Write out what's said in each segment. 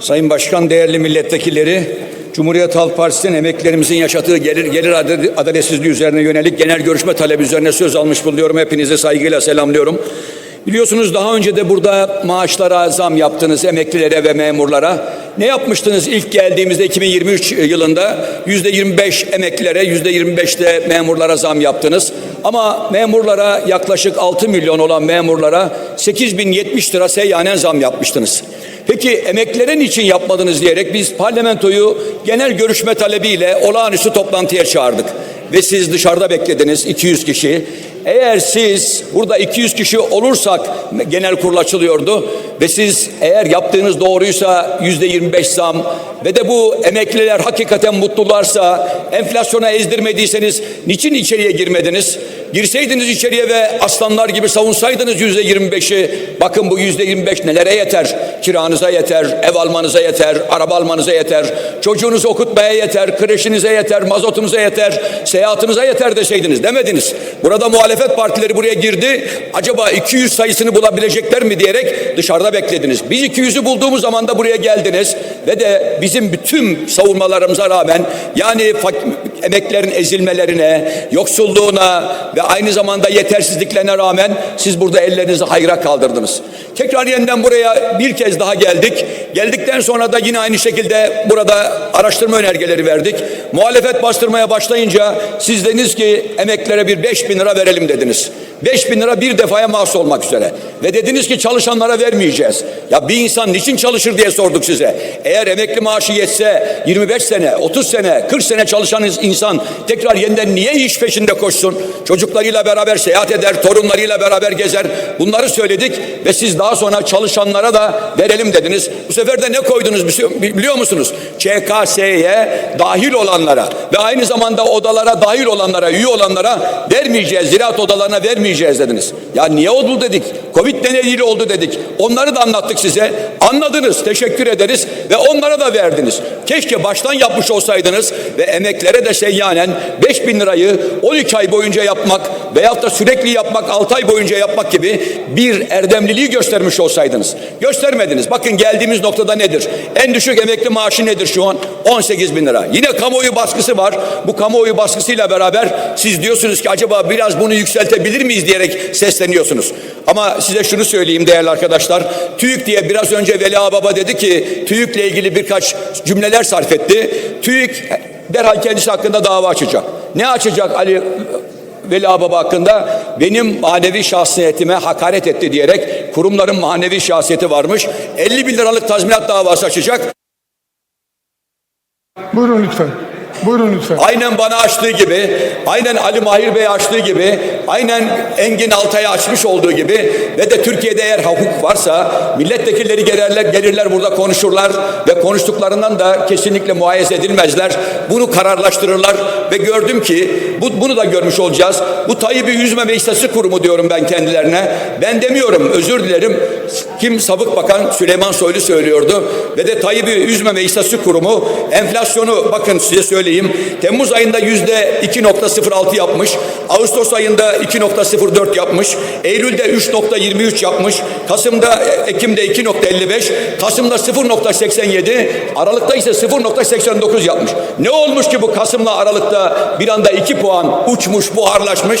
Sayın Başkan, değerli milletvekilleri, Cumhuriyet Halk Partisi'nin emeklerimizin yaşadığı gelir, gelir adal- adaletsizliği üzerine yönelik genel görüşme talebi üzerine söz almış bulunuyorum. Hepinizi saygıyla selamlıyorum. Biliyorsunuz daha önce de burada maaşlara zam yaptınız emeklilere ve memurlara. Ne yapmıştınız ilk geldiğimizde 2023 yılında yüzde 25 emeklilere yüzde 25 de memurlara zam yaptınız. Ama memurlara yaklaşık 6 milyon olan memurlara 8070 lira seyyanen zam yapmıştınız. Peki emeklilerin için yapmadınız diyerek biz parlamentoyu genel görüşme talebiyle olağanüstü toplantıya çağırdık. Ve siz dışarıda beklediniz 200 kişi. Eğer siz burada 200 kişi olursak genel kurul açılıyordu ve siz eğer yaptığınız doğruysa yüzde 25 zam ve de bu emekliler hakikaten mutlularsa enflasyona ezdirmediyseniz niçin içeriye girmediniz? Girseydiniz içeriye ve aslanlar gibi savunsaydınız yüzde 25'i bakın bu yüzde 25 nelere yeter? Kiranıza yeter, ev almanıza yeter, araba almanıza yeter, çocuğunuzu okutmaya yeter, kreşinize yeter, mazotunuza yeter, seyahatinize yeter deseydiniz demediniz. Burada muhalefet partileri buraya girdi. Acaba 200 sayısını bulabilecekler mi diyerek dışarıda beklediniz. Biz 200'ü bulduğumuz zaman da buraya geldiniz ve de bizim bütün savunmalarımıza rağmen yani emeklerin ezilmelerine, yoksulluğuna ve aynı zamanda yetersizliklerine rağmen siz burada ellerinizi hayra kaldırdınız. Tekrar yeniden buraya bir kez daha geldik. Geldikten sonra da yine aynı şekilde burada araştırma önergeleri verdik. Muhalefet bastırmaya başlayınca siz dediniz ki emeklere bir 5 bin lira verelim dediniz. 5 bin lira bir defaya mahsus olmak üzere. Ve dediniz ki çalışanlara vermeyeceğiz. Ya bir insan niçin çalışır diye sorduk size. Eğer emekli maaşı yetse 25 sene, 30 sene, 40 sene çalışan insan tekrar yeniden niye iş peşinde koşsun? Çocuklarıyla beraber seyahat eder, torunlarıyla beraber gezer. Bunları söyledik ve siz daha sonra çalışanlara da verelim dediniz. Bu sefer de ne koydunuz biliyor musunuz? ÇKS'ye dahil olanlara ve aynı zamanda odalara dahil olanlara, üye olanlara vermeyeceğiz. Ziraat odalarına vermeyeceğiz dediniz. Ya niye oldu dedik. Covid nedeniyle oldu dedik. Onları da anlattık size. Anladınız. Teşekkür ederiz ve onlara da verdiniz. Keşke baştan yapmış olsaydınız ve emeklere de seyyanen 5 bin lirayı 12 ay boyunca yapmak veyahut da sürekli yapmak 6 ay boyunca yapmak gibi bir erdemliliği göstermiş olsaydınız. Göstermediniz. Bakın geldiğimiz noktada nedir? En düşük emekli maaşı nedir şu an? 18 bin lira. Yine kamuoyu baskısı var. Bu kamuoyu baskısıyla beraber siz diyorsunuz ki acaba biraz bunu yükseltebilir miyiz diyerek sesleniyorsunuz. Ama size şunu söyleyeyim değerli arkadaşlar. TÜİK diye biraz önce Veli Baba dedi ki TÜİK'le ilgili birkaç cümleler sarf etti. TÜİK derhal kendisi hakkında dava açacak. Ne açacak Ali Veli Baba hakkında benim manevi şahsiyetime hakaret etti diyerek kurumların manevi şahsiyeti varmış. 50 bin liralık tazminat davası açacak. Buyurun lütfen. Buyurun lütfen. Aynen bana açtığı gibi, aynen Ali Mahir Bey açtığı gibi, aynen Engin Altay'a açmış olduğu gibi ve de Türkiye'de eğer hukuk varsa milletvekilleri gelirler, gelirler burada konuşurlar ve konuştuklarından da kesinlikle muayez edilmezler. Bunu kararlaştırırlar ve gördüm ki bu, bunu da görmüş olacağız. Bu Tayyip'i üzmeme istatistik kurumu diyorum ben kendilerine. Ben demiyorum özür dilerim. Kim Sabık Bakan Süleyman Soylu söylüyordu ve de Tayyip'i üzmeme istatistik kurumu enflasyonu bakın size söyleyeyim. Temmuz ayında yüzde 2.06 yapmış. Ağustos ayında 2.04 yapmış. Eylül'de 3.23 yapmış. Kasım'da Ekim'de 2.55. Kasım'da 0.87. Aralık'ta ise 0.89 yapmış. Ne olmuş ki bu Kasım'la Aralık'ta bir anda 2 puan uçmuş, buharlaşmış.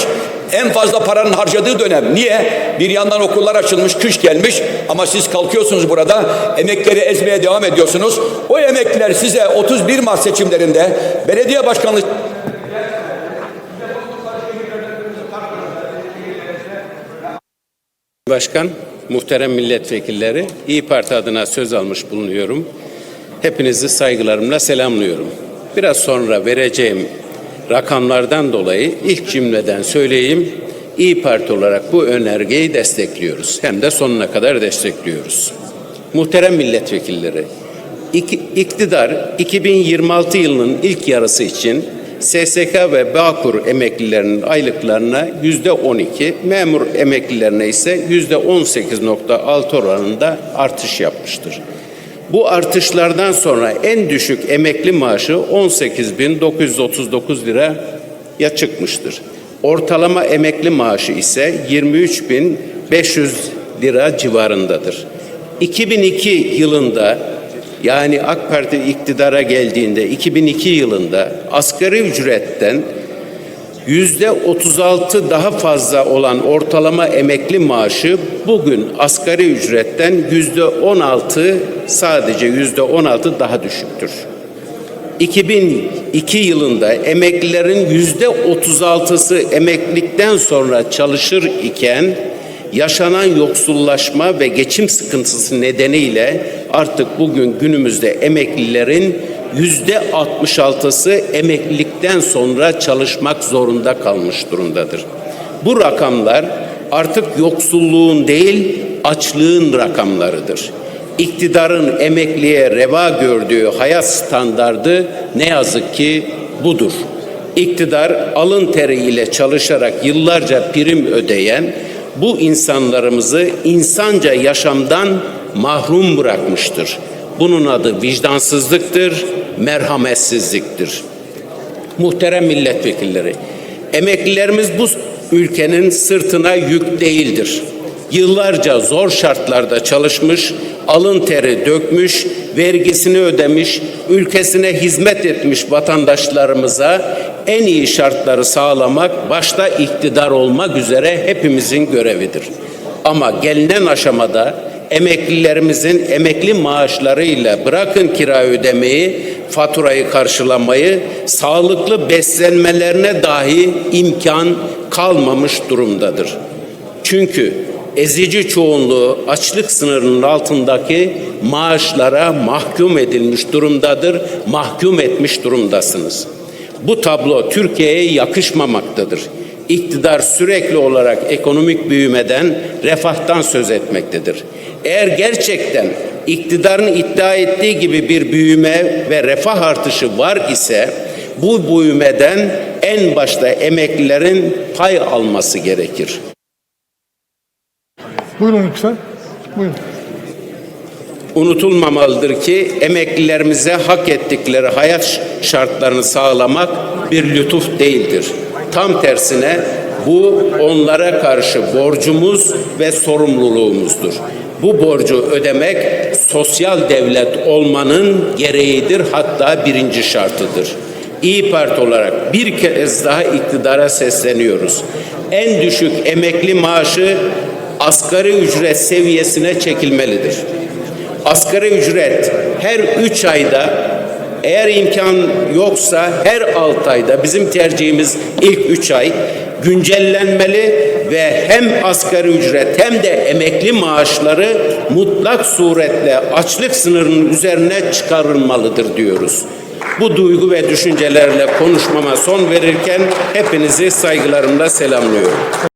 En fazla paranın harcadığı dönem. Niye? Bir yandan okullar açılmış, kış gelmiş ama siz kalkıyorsunuz burada emekleri ezmeye devam ediyorsunuz. O emekliler size 31 Mart seçimlerinde belediye başkanlığı Başkan, muhterem milletvekilleri, İyi Parti adına söz almış bulunuyorum. Hepinizi saygılarımla selamlıyorum. Biraz sonra vereceğim rakamlardan dolayı ilk cümleden söyleyeyim. İyi Parti olarak bu önergeyi destekliyoruz. Hem de sonuna kadar destekliyoruz. Muhterem milletvekilleri, ik- iktidar 2026 yılının ilk yarısı için SSK ve Bağkur emeklilerinin aylıklarına yüzde 12, memur emeklilerine ise yüzde 18.6 oranında artış yapmıştır. Bu artışlardan sonra en düşük emekli maaşı 18.939 liraya çıkmıştır. Ortalama emekli maaşı ise 23.500 lira civarındadır. 2002 yılında Yani AK Parti iktidara geldiğinde 2002 yılında asgari ücretten yüzde 36 daha fazla olan ortalama emekli maaşı bugün asgari ücretten yüzde 16 sadece yüzde 16 daha düşüktür. 2002 yılında emeklilerin yüzde 36'sı emeklilikten sonra çalışır iken yaşanan yoksullaşma ve geçim sıkıntısı nedeniyle artık bugün günümüzde emeklilerin yüzde 66'sı emeklilikten sonra çalışmak zorunda kalmış durumdadır. Bu rakamlar artık yoksulluğun değil açlığın rakamlarıdır iktidarın emekliye reva gördüğü hayat standardı ne yazık ki budur. İktidar alın teriyle çalışarak yıllarca prim ödeyen bu insanlarımızı insanca yaşamdan mahrum bırakmıştır. Bunun adı vicdansızlıktır, merhametsizliktir. Muhterem milletvekilleri, emeklilerimiz bu ülkenin sırtına yük değildir. Yıllarca zor şartlarda çalışmış, alın teri dökmüş, vergisini ödemiş, ülkesine hizmet etmiş vatandaşlarımıza en iyi şartları sağlamak başta iktidar olmak üzere hepimizin görevidir. Ama gelinen aşamada emeklilerimizin emekli maaşlarıyla bırakın kira ödemeyi, faturayı karşılamayı, sağlıklı beslenmelerine dahi imkan kalmamış durumdadır. Çünkü ezici çoğunluğu açlık sınırının altındaki maaşlara mahkum edilmiş durumdadır, mahkum etmiş durumdasınız. Bu tablo Türkiye'ye yakışmamaktadır. İktidar sürekli olarak ekonomik büyümeden, refahtan söz etmektedir. Eğer gerçekten iktidarın iddia ettiği gibi bir büyüme ve refah artışı var ise bu büyümeden en başta emeklilerin pay alması gerekir. Buyurun lütfen. Buyurun. Unutulmamalıdır ki emeklilerimize hak ettikleri hayat şartlarını sağlamak bir lütuf değildir. Tam tersine bu onlara karşı borcumuz ve sorumluluğumuzdur. Bu borcu ödemek sosyal devlet olmanın gereğidir hatta birinci şartıdır. İyi Parti olarak bir kez daha iktidara sesleniyoruz. En düşük emekli maaşı asgari ücret seviyesine çekilmelidir. Asgari ücret her üç ayda eğer imkan yoksa her altı ayda bizim tercihimiz ilk üç ay güncellenmeli ve hem asgari ücret hem de emekli maaşları mutlak suretle açlık sınırının üzerine çıkarılmalıdır diyoruz. Bu duygu ve düşüncelerle konuşmama son verirken hepinizi saygılarımla selamlıyorum.